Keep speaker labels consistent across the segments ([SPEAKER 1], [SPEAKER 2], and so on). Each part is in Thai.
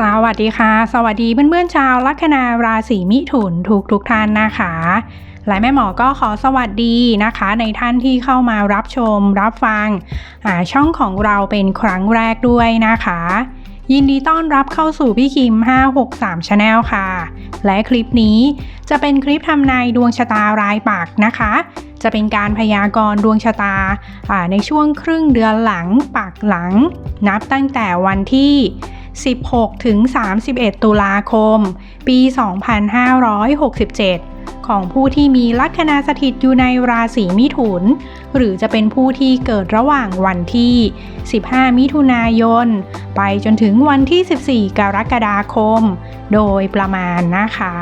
[SPEAKER 1] สวัสดีค่ะ สวัสดีเพื่อนๆชาวลัคนาราศีมิถุนทุกทุกท่านนะคะและแม่หมอก็ขอสวัสดีนะคะ ในท่านที่เข้ามารับชมรับฟังช่องของเราเป็นครั้งแรกด้วยนะคะ ยินดีต้อนรับเข้าสู่พี่คิม 563 Channel ค่ะ และคลิปนี้จะเป็นคลิปทำนายดวงชะตารายปักนะคะ จะเป็นการพยากรณ์ดวงชะตาาในช่วงครึ่งเดือนหลังปักหลัง นับตั้งแต่วันที่ 16 ถึง 31 ตุลาคม ปี 2567 ของผู้ที่มีลัคนาสถิตอยู่ในราศีมิถุน หรือจะเป็นผู้ที่เกิดระหว่างวันที่ 15 มิถุนายน ไปจนถึงวันที่ 14 กรกฎาคม โดยประมาณนะคะ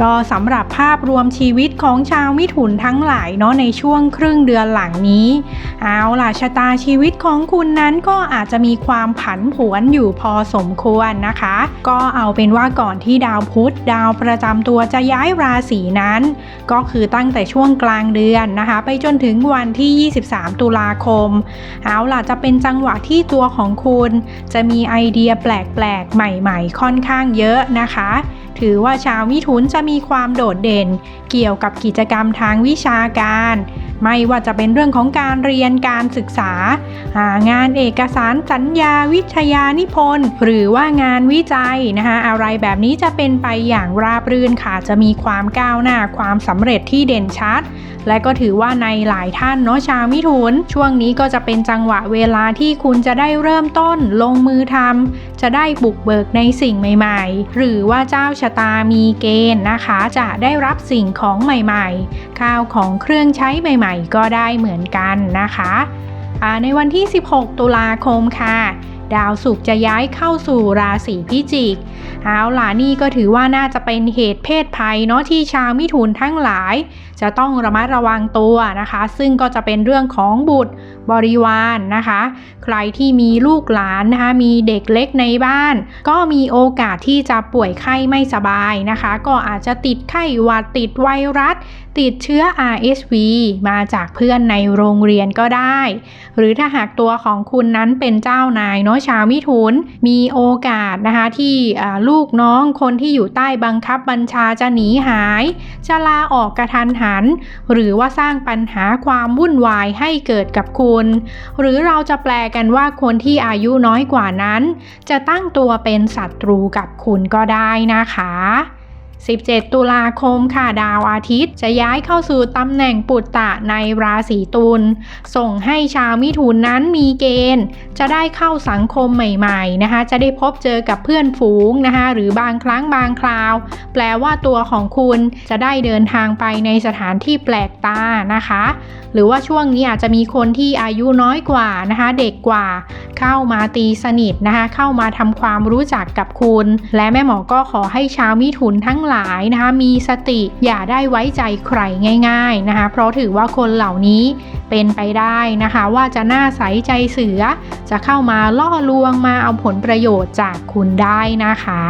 [SPEAKER 1] ก็สำหรับภาพรวมชีวิตของชาวมิถุนทั้งหลายเนาะในช่วงครึ่งเดือนหลังนี้ เอาล่ะชะตาชีวิตของคุณนั้นก็อาจจะมีความผันผวนอยู่พอสมควรนะคะ ก็เอาเป็นว่าก่อนที่ดาวพุธดาวประจำตัวจะย้ายราศีนั้น ก็คือตั้งแต่ช่วงกลางเดือนนะคะ ไปจนถึงวันที่ 23 ตุลาคม เอาล่ะจะเป็นจังหวะที่ตัวของคุณ จะมีไอเดียแปลกๆ ใหม่ ๆ ค่อนข้างเยอะนะคะ ถือว่าชาวมิถุนจะมีความโดดเด่น เกี่ยวกับกิจกรรมทางวิชาการ ไม่ว่าจะเป็นเรื่องของการเรียนการศึกษา หางานเอกสารสัญญาวิทยานิพนธ์ หรือว่างานวิจัยนะคะอะไรแบบนี้จะเป็นไปอย่างราบรื่นค่ะจะมีความก้าวหน้าความสำเร็จที่เด่นชัด และก็ถือว่าในหลายท่านเนาะชาวมิถุน ช่วงนี้ก็จะเป็นจังหวะเวลาที่คุณจะได้เริ่มต้นลงมือทำจะได้บุกเบิกในสิ่งใหม่ ๆ หรือว่าเจ้าชะตามีเกณฑ์นะคะจะได้รับสิ่งของใหม่ๆ ข้าวของเครื่องใช้ใหม่ๆ ก็ได้เหมือนกันนะคะในวันที่ 16 ตุลาคมค่ะ ดาวศุกร์จะย้ายเข้าสู่ราศีพิจิกเอาล่ะนี่ก็ถือว่าน่าจะเป็นเหตุเพศภัยเนาะที่ชาวมิถุนทั้งหลาย จะต้องระมัดระวังตัวนะคะ ซึ่งก็จะเป็นเรื่องของบุตรบริวารนนะคะ ใครที่มีลูกหลานนะคะ มีเด็กเล็กในบ้าน ก็มีโอกาสที่จะป่วยไข้ไม่สบายนะคะ ก็อาจจะติดไข้หวัดติดไวรัส ติดเชื้อ RSV มาจากเพื่อนในโรงเรียนก็ได้ หรือถ้าหากตัวของคุณนั้นเป็นเจ้านายเนาะชาวมิถุน มีโอกาสนะคะที่ลูกน้องคนที่อยู่ใต้บังคับบัญชาจะหนีหาย จะลาออกกระทันหันหรือว่าสร้างปัญหาความวุ่นวายให้เกิดกับคุณ หรือเราจะแปลกันว่าคนที่อายุน้อยกว่านั้น จะตั้งตัวเป็นศัตรูกับคุณก็ได้นะคะ 17 ตุลาคมค่ะดาวอาทิตย์ จะย้ายเข้าสู่ตำแหน่งปุตตะในราศีตุลส่งให้ชาวมิถุนนั้นมีเกณฑ์ จะได้เข้าสังคมใหม่ๆนะคะ จะได้พบเจอกับเพื่อนฝูงนะคะ หรือบางครั้งบางคราว แปลว่าตัวของคุณจะได้เดินทางไปในสถานที่แปลกตานะคะ หรือว่าช่วงนี้อาจจะมีคนที่อายุน้อยกว่านะคะ เด็กกว่า เข้ามาตีสนิทนะคะ เข้ามาทำความรู้จักกับคุณ และแม่หมอก็ขอให้ชาวมิถุนทั้งหลายนะคะมีสติอย่าได้ไว้ใจใครง่ายๆนะคะเพราะถือว่าคนเหล่านี้เป็นไปได้นะคะ ว่าจะน่าใสใจเสือ จะเข้ามาล่อลวงมาเอาผลประโยชน์จากคุณได้นะคะ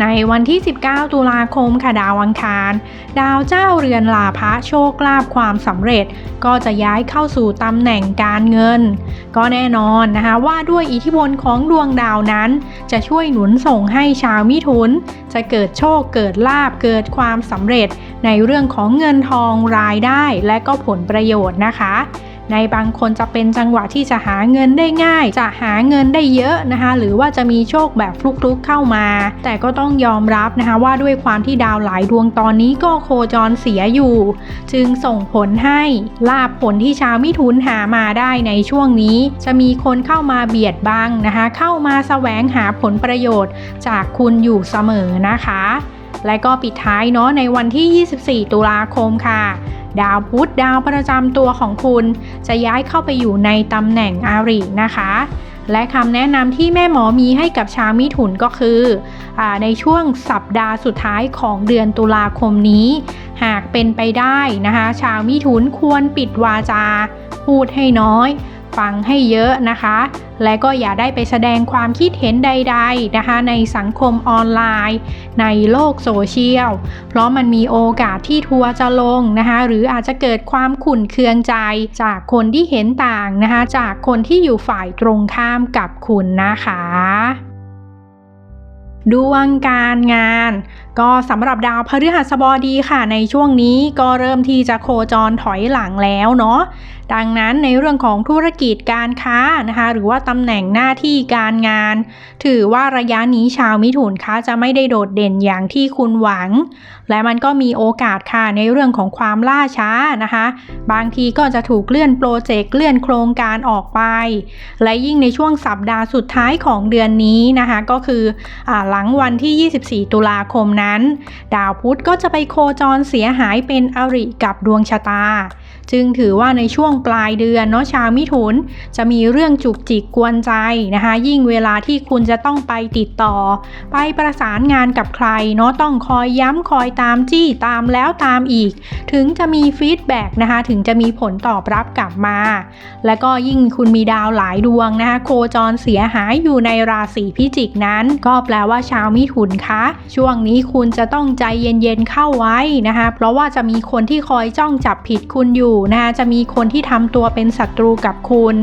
[SPEAKER 1] ในวันที่ 19 ตุลาคมค่ะดาวอังคาร ดาวเจ้าเรือนลาภะโชคลาภความสำเร็จ ก็จะย้ายเข้าสู่ตำแหน่งการเงิน ก็แน่นอนนะคะว่าด้วยอิทธิพลของดวงดาวนั้น จะช่วยหนุนส่งให้ชาวมิถุนจะเกิดโชคเกิดลาบเกิดความสำเร็จในเรื่องของเงินทองรายได้และก็ผลประโยชน์นะคะ ในบางคนจะเป็นจังหวะที่จะหาเงินได้ง่าย จะหาเงินได้เยอะนะคะ หรือว่าจะมีโชคแบบฟลุกๆเข้ามา แต่ก็ต้องยอมรับนะคะว่าด้วยความที่ดาวหลายดวงตอนนี้ก็โคจรเสียอยู่ จึงส่งผลให้ลาบผลที่ชาวมิถุนหามาได้ในช่วงนี้ จะมีคนเข้ามาเบียดบังนะคะ เข้ามาแสวงหาผลประโยชน์ จากคุณอยู่เสมอนะคะ และก็ปิดท้ายเนาะในวันที่ 24 ตุลาคมค่ะ ดาวพุธดาวประจำตัวของคุณ จะย้ายเข้าไปอยู่ในตำแหน่งอารินะคะ และคำแนะนำที่แม่หมอมีให้กับชาวมิถุนก็คืออในช่วงสัปดาห์สุดท้ายของเดือนตุลาคมนี้ หากเป็นไปได้นะคะ ชาวมิถุนควรปิดวาจา พูดให้น้อย ฟังให้เยอะนะคะ และก็อย่าได้ไปแสดงความคิดเห็นใด ๆนะคะ ในสังคมออนไลน์ ในโลกโซเชียล เพราะมันมีโอกาสที่ทัวร์จะลงนะคะ หรืออาจจะเกิดความขุ่นเคืองใจ จากคนที่เห็นต่างนะคะ จากคนที่อยู่ฝ่ายตรงข้ามกับคุณนะคะ ดวงการงาน ก็สำหรับดาวพฤหัสบดีค่ะ ในช่วงนี้ก็เริ่มที่จะโคจรถอยหลังแล้วเนาะดังนั้นในเรื่องของธุรกิจการค้านะคะ หรือว่าตำแหน่งหน้าที่การงาน ถือว่าระยะนี้ชาวมิถุนคะจะไม่ได้โดดเด่นอย่างที่คุณหวัง และมันก็มีโอกาสค่ะในเรื่องของความล่าช้านะคะ บางทีก็จะถูกเลื่อนโปรเจกต์เลื่อนโครงการออกไป และยิ่งในช่วงสัปดาห์สุดท้ายของเดือนนี้นะคะ ก็คืออหลังวันที่ 24 ตุลาคมนั้น ดาวพุธก็จะไปโคจรเสียหายเป็นอริกับดวงชะตา จึงถือว่าในช่วงปลายเดือนเนาะชาวมิถุน จะมีเรื่องจุกจิกกวนใจนะคะ ยิ่งเวลาที่คุณจะต้องไปติดต่อ ไปประสานงานกับใครเนาะต้องคอยย้ำคอยตามจี้ตามแล้วตามอีก ถึงจะมีฟีดแบ็กนะคะถึงจะมีผลตอบรับกลับมา และก็ยิ่งคุณมีดาวหลายดวงนะคะโคจรเสียหายอยู่ในราศีพิจิกนั้น ก็แปลว่าชาวมิถุนคะ ช่วงนี้คุณจะต้องใจเย็นๆเข้าไว้นะคะเพราะว่าจะมีคนที่คอยจ้องจับผิดคุณอยู่นะคะจะมีคนที่ทำตัวเป็นศัตรูกับคุณ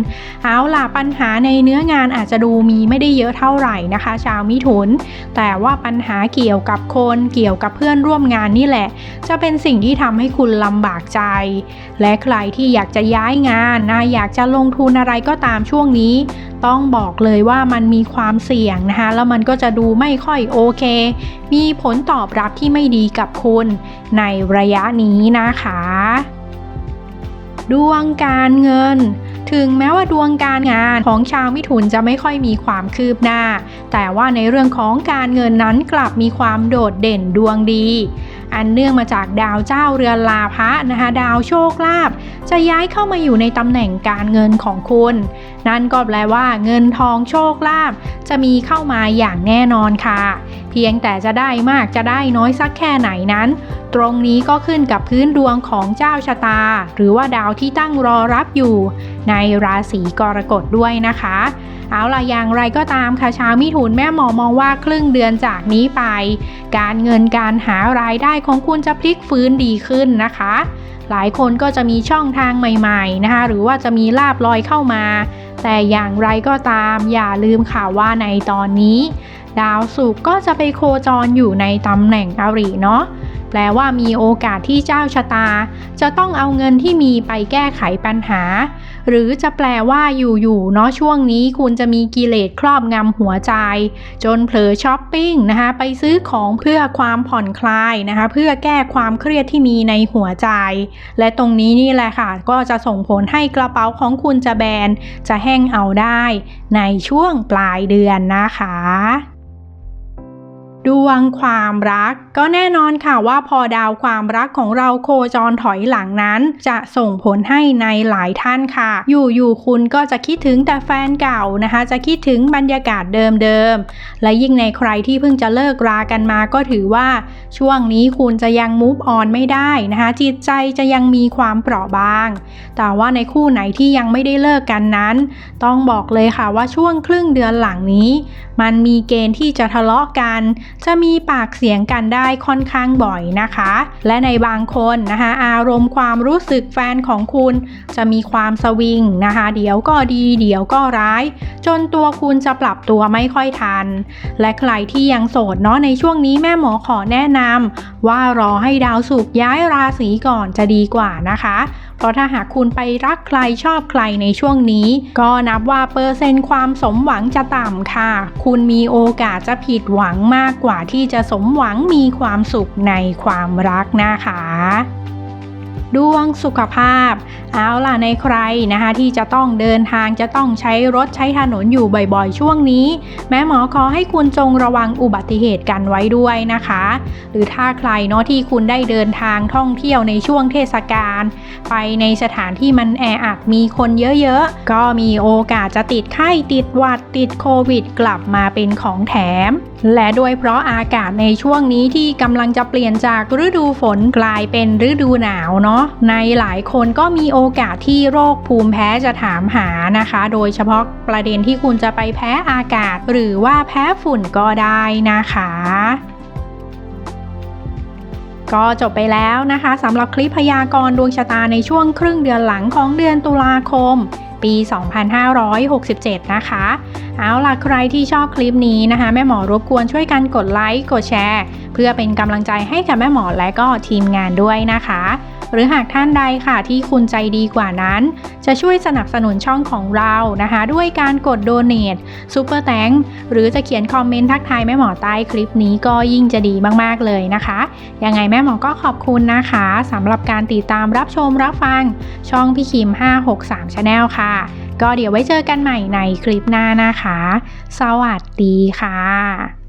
[SPEAKER 1] เอาล่ะปัญหาในเนื้องานอาจจะดูมีไม่ได้เยอะเท่าไหร่นะคะ ชาวมิถุน แต่ว่าปัญหาเกี่ยวกับคนเกี่ยวกับเพื่อนร่วมงานนี่แหละ จะเป็นสิ่งที่ทำให้คุณลำบากใจ และใครที่อยากจะย้ายงานนะอยากจะลงทุนอะไรก็ตามช่วงนี้ ต้องบอกเลยว่ามันมีความเสี่ยงนะคะแล้วมันก็จะดูไม่ค่อยโอเค มีผลตอบรับที่ไม่ดีกับคุณในระยะนี้นะคะ ดวงการเงิน ถึงแม้ว่าดวงการงานของชาวมิถุนจะไม่ค่อยมีความคืบหน้า แต่ว่าในเรื่องของการเงินนั้นกลับมีความโดดเด่นดวงดี อันเนื่องมาจากดาวเจ้าเรือนลาภะนะคะดาวโชคลาภจะย้ายเข้ามาอยู่ในตำแหน่งการเงินของคุณ นั่นก็แปลว่าเงินทองโชคลาภจะมีเข้ามาอย่างแน่นอนค่ะ เพียงแต่จะได้มากจะได้น้อยสักแค่ไหนนั้น ตรงนี้ก็ขึ้นกับพื้นดวงของเจ้าชะตา หรือว่าดาวที่ตั้งรอรับอยู่ ในราศีกรกฎด้วยนะคะเอาล่ะอย่างไรก็ตามค่ะชาวมิถุนแม่หมอมองว่าครึ่งเดือนจากนี้ไป การเงินการหารายได้ของคุณจะพลิกฟื้นดีขึ้นนะคะ หลายคนก็จะมีช่องทางใหม่ๆนะคะหรือว่าจะมีลาบลอยเข้ามา แต่อย่างไรก็ตามอย่าลืมค่ะว่าในตอนนี้ ดาวศุกร์ก็จะไปโคจรอยู่ในตำแหน่งอริเนาะ แปลว่ามีโอกาสที่เจ้าชะตา จะต้องเอาเงินที่มีไปแก้ไขปัญหา หรือจะแปลว่าอยู่ๆเนาะช่วงนี้คุณจะมีกิเลสครอบงำหัวใจ จนเผลอช้อปปิ้งนะคะไปซื้อของเพื่อความผ่อนคลายนะคะเพื่อแก้ความเครียดที่มีในหัวใจ และตรงนี้นี่แหละค่ะ ก็จะส่งผลให้กระเป๋าของคุณจะแบนจะแห้งเอาได้ ในช่วงปลายเดือนนะคะ ดวงความรัก ก็แน่นอนค่ะว่าพอดาวความรักของเราโคจรถอยหลังนั้น จะส่งผลให้ในหลายท่านค่ะ อยู่ๆคุณก็จะคิดถึงแต่แฟนเก่านะคะ จะคิดถึงบรรยากาศเดิมๆ และยิ่งในใครที่เพิ่งจะเลิกรากันมาก็ถือว่า ช่วงนี้คุณจะยังมูฟออนไม่ได้นะคะ จิตใจจะยังมีความเปราะบาง แต่ว่าในคู่ไหนที่ยังไม่ได้เลิกกันนั้น ต้องบอกเลยค่ะว่าช่วงครึ่งเดือนหลังนี้ มันมีเกณฑ์ที่จะทะเลาะกันจะมีปากเสียงกันได้ค่อนข้างบ่อยนะคะ และในบางคนนะคะอารมณ์ความรู้สึกแฟนของคุณ จะมีความสวิงนะคะ เดี๋ยวก็ดี เดี๋ยวก็ร้าย จนตัวคุณจะปรับตัวไม่ค่อยทัน และใครที่ยังโสดเนาะในช่วงนี้แม่หมอขอแนะนำว่ารอให้ดาวศุกย้ายราศีก่อนจะดีกว่านะคะ เพราะถ้าหากคุณไปรักใครชอบใครในช่วงนี้ ก็นับว่าเปอร์เซ็นต์ความสมหวังจะต่ำค่ะ คุณมีโอกาสจะผิดหวังมากกว่ากว่าที่จะสมหวังมีความสุขในความรักนะคะดวงสุขภาพ เอาล่ะในใครนะคะที่จะต้องเดินทางจะต้องใช้รถใช้ถนนอยู่บ่อยๆ ช่วงนี้ แม่หมอขอให้คุณจงระวังอุบัติเหตุกันไว้ด้วยนะคะ หรือถ้าใครเนาะที่คุณได้เดินทางท่องเที่ยวในช่วงเทศกาลไปในสถานที่มันแออัดมีคนเยอะๆ ก็มีโอกาสจะติดไข้ติดหวัดติดโควิด กลับมาเป็นของแถม และด้วยเพราะอากาศในช่วงนี้ที่กำลังจะเปลี่ยนจากฤดูฝนกลายเป็นฤดูหนาวเนาะในหลายคนก็มีโอกาสที่โรคภูมิแพ้จะถามหานะคะ โดยเฉพาะประเด็นที่คุณจะไปแพ้อากาศ หรือว่าแพ้ฝุ่นก็ได้นะคะก็จบไปแล้วนะคะสำหรับคลิปพยากรณ์ดวงชะตาในช่วงครึ่งเดือนหลังของเดือนตุลาคม ปี 2567 นะคะ เอาล่ะใครที่ชอบคลิปนี้นะคะ แม่หมอรบกวนช่วยกันกดไลค์กดแชร์ เพื่อเป็นกำลังใจให้กับแม่หมอและก็ทีมงานด้วยนะคะ หรือหากท่านใดค่ะที่คุณใจดีกว่านั้น จะช่วยสนับสนุนช่องของเรานะคะ ด้วยการกดโดเน a ซูเปอร์แตงหรือจะเขียนคอมเมนต์ทักทายแม่หมอใต้คลิปนี้ก็ยิ่งจะดีมากๆเลยนะคะ ยังไงแม่หมอก็ขอบคุณนะคะสำหรับการติดตามรับชมรับฟังช่องพี่คิม 563 Channel ค่ะ ก็เดี๋ยวไว้เจอกันใหม่ในคลิปหน้านะคะ สวัสดีค่ะ